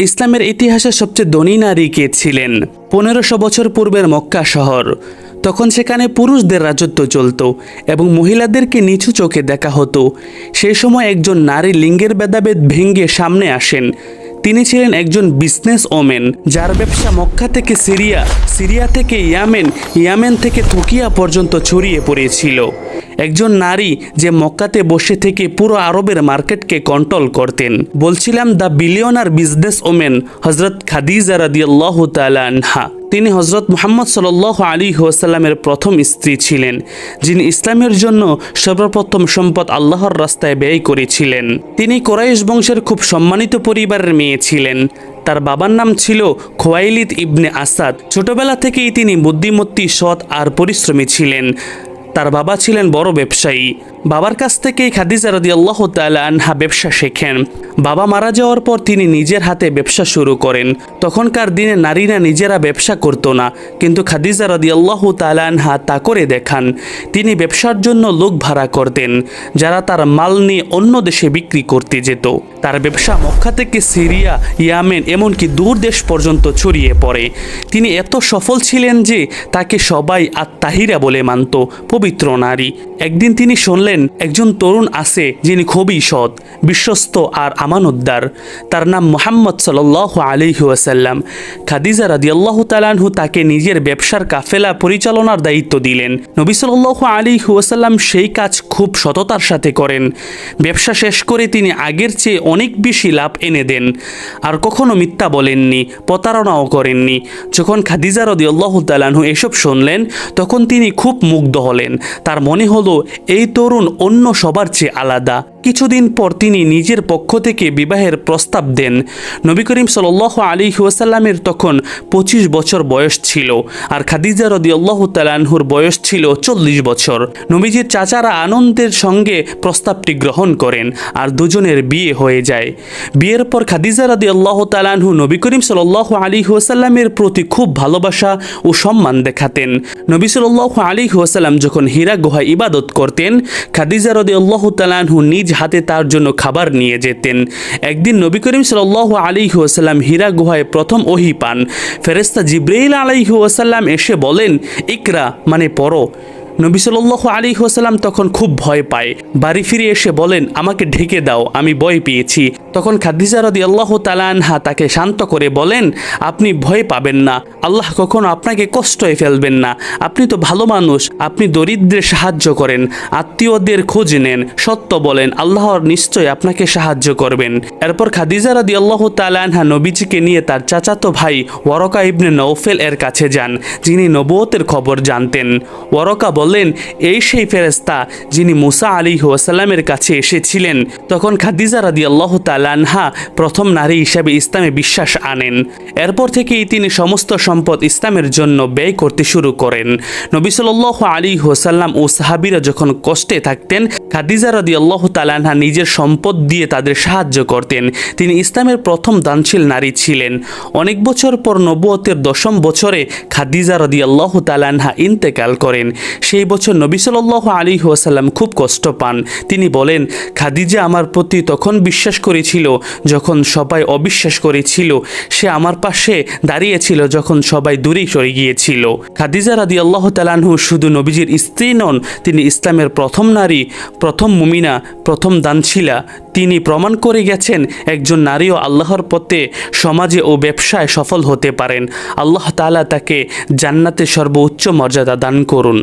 ইসলামের ইতিহাসে সবচেয়ে ধনী নারী কে ছিলেন? পনেরোশো বছর পূর্বের মক্কা শহর। তখন সেখানে পুরুষদের রাজত্ব চলত এবং মহিলাদেরকে নিচু চোখে দেখা হতো। সেই সময় একজন নারী লিঙ্গের ভেদাভেদ ভেঙে সামনে আসেন। তিনি ছিলেন একজন বিজনেস ওমেন যার ব্যবসা মক্কা থেকে সিরিয়া সিরিয়া থেকে ইয়ামেন ইয়ামেন থেকে থকিয়া পর্যন্ত ছড়িয়ে পড়েছিল। একজন নারী যে মক্কাতে বসে থেকে পুরো আরবের মার্কেটকে কন্ট্রোল করতেন। বলছিলাম, দ্য বিলিয়নার বিজনেস ওমেন হজরত খাদিজা রাদিয়াল্লাহ তাআলা আনহা। তিনি হজরত মোহাম্মদ সাল আলী ওয়াসাল্লামের প্রথম স্ত্রী ছিলেন, যিনি ইসলামের জন্য সর্বপ্রথম সম্পদ আল্লাহর রাস্তায় ব্যয় করেছিলেন। তিনি কোরাইশ বংশের খুব সম্মানিত পরিবারের মেয়ে ছিলেন। তার বাবার নাম ছিল খোয়াইলিদ ইবনে আসাদ। ছোটবেলা থেকেই তিনি বুদ্ধিমত্তি, সৎ আর পরিশ্রমী ছিলেন। তার বাবা ছিলেন বড় ব্যবসায়ী। বাবার কাছ থেকেই খাদিজা রদি আল্লাহ আনহা ব্যবসা শেখেন। বাবা মারা যাওয়ার পর তিনি নিজের হাতে ব্যবসা শুরু করেন। তখনকার দিনে নারীরা নিজেরা ব্যবসা করতো না, কিন্তু খাদিজা রদি আল্লাহ আনহা তা করে দেখান। তিনি ব্যবসার জন্য লোক ভাড়া করতেন, যারা তার মাল নিয়ে অন্য দেশে বিক্রি করতে যেত। তার ব্যবসা মক্কা থেকে সিরিয়া, ইয়ামেন এমনকি দূর দেশ পর্যন্ত ছড়িয়ে পড়ে। তিনি এত সফল ছিলেন যে তাকে সবাই আত্মাহিরা বলে মানত, পবিত্র নারী। একদিন তিনি শুনলেন, একজন তরুণ আছে যিনি খুবই সৎ, বিশ্বস্ত আর আমানতদার। তার নাম মোহাম্মদ সাল আলী ওয়াসাল্লাম। খাদিজা রাদিয়াল্লাহ তালানহু তাকে নিজের ব্যবসার কাফেলা পরিচালনার দায়িত্ব দিলেন। নবী সাল্লাহ আলী ওয়াসাল্লাম সেই কাজ খুব সততার সাথে করেন। ব্যবসা শেষ করে তিনি আগের চেয়ে অনেক বেশি লাভ এনে দেন। আর কখনো মিথ্যা বলেননি, প্রতারণাও করেননি। যখন খাদিজা রদিয়াল্লাহ তালানহু এসব শুনলেন, তখন তিনি খুব মুগ্ধ হলেন। তার মনে হলো এই তরুণ অন্য সবার চেয়ে আলাদা। কিছুদিন পর তিনি নিজের পক্ষ থেকে বিবাহের প্রস্তাব দেন। নবী করিম সাল আলী ওয়াসাল্লামের তখন পঁচিশ বছর বয়স ছিল আর খাদিজা রদি আল্লাহ তালানহুর বয়স ছিল চল্লিশ বছর। নবীজির চাচারা আনন্দের সঙ্গে প্রস্তাবটি গ্রহণ করেন আর দুজনের বিয়ে হয়ে যায়। বিয়ের পর খাদিজা রদি আল্লাহ তালানহু নবী করিম সাল আলী ওয়াসাল্লামের প্রতি খুব ভালোবাসা ও সম্মান দেখাতেন। নবী সাল আলী ওয়াসাল্লাম যখন হীরা গুহা ইবাদত করতেন, খাদিজা রদি আল্লাহ তালানহু নিজ হাতে তার জন্য খাবার নিয়ে যেতেন। একদিন নবী করিম সাল আলী ওসাল্লাম হীরা গুহায় প্রথম ওহি পান। ফেরেস্তা জিব্রাইল আলাইহু ওসাল্লাম এসে বলেন, ইকরা মানে পড়ো। নবী সাল্লাহ আলী ওসাল্লাম তখন খুব ভয় পায়। বাড়ি ফিরে এসে বলেন, আমাকে ঢেকে দাও, আমি ভয় পেয়েছি। তখন খাদিজা রদি আল্লাহ তালানহা তাকে শান্ত করে বলেন, আপনি ভয় পাবেন না। আল্লাহ কখনো আপনাকে কষ্টে ফেলবেন না। আপনি তো ভালো মানুষ, আপনি দরিদ্রের সাহায্য করেন, আত্মীয়দের খোঁজ নেন, সত্য বলেন আল্লাহর নিশ্চয় আপনাকে সাহায্য করবেন। এরপর খাদিজা রদি আল্লাহ তালানহা নবীজিকে নিয়ে তার চাচাতো ভাই ওয়ারকা ইবনে নৌফেল এর কাছে যান, যিনি নবুয়তের খবর জানতেন। ওয়ারকা বললেন, এই সেই ফেরেস্তা যিনি মুসা আলী ওয়াসাল্লামের কাছে এসেছিলেন। তখন খাদিজা রাদি আল্লাহ তালানহা প্রথম নারী হিসাবে ইসলামে বিশ্বাস আনেন। এরপর থেকেই তিনি সমস্ত সম্পদ ইসলামের জন্য ব্যয় করতে শুরু করেন। নবী সাল্লাহ আলী ওসাল্লাম ও সাহাবিরা যখন কষ্টে থাকতেন, খাদিজা রাদি আল্লাহ তালানহা নিজের সম্পদ দিয়ে তাদের সাহায্য করতেন। তিনি ইসলামের প্রথম দানশীল নারী ছিলেন। অনেক বছর পর নবুয়তের দশম বছরে খাদিজা রাদি আল্লাহ তালানহা ইন্তেকাল করেন। সেই বছর নবী সাল্লাহ আলী ওয়াসাল্লাম খুব কষ্ট পান। তিনি বলেন, খাদিজা আমার প্রতি তখন বিশ্বাস করেছিল যখন সবাই অবিশ্বাস করেছিল। সে আমার পাশে দাঁড়িয়েছিল যখন সবাই দূরেই সরে গিয়েছিল। খাদিজা রাদি আল্লাহ তালানহু শুধু নবীজির স্ত্রী নন, তিনি ইসলামের প্রথম নারী, প্রথম মুমিনা, প্রথম দানশীলা। তিনি প্রমাণ করে গেছেন, একজন নারীও আল্লাহর পথে সমাজে ও ব্যবসায় সফল হতে পারেন। আল্লাহ তালা তাকে জান্নাতে সর্বোচ্চ মর্যাদা দান করুন।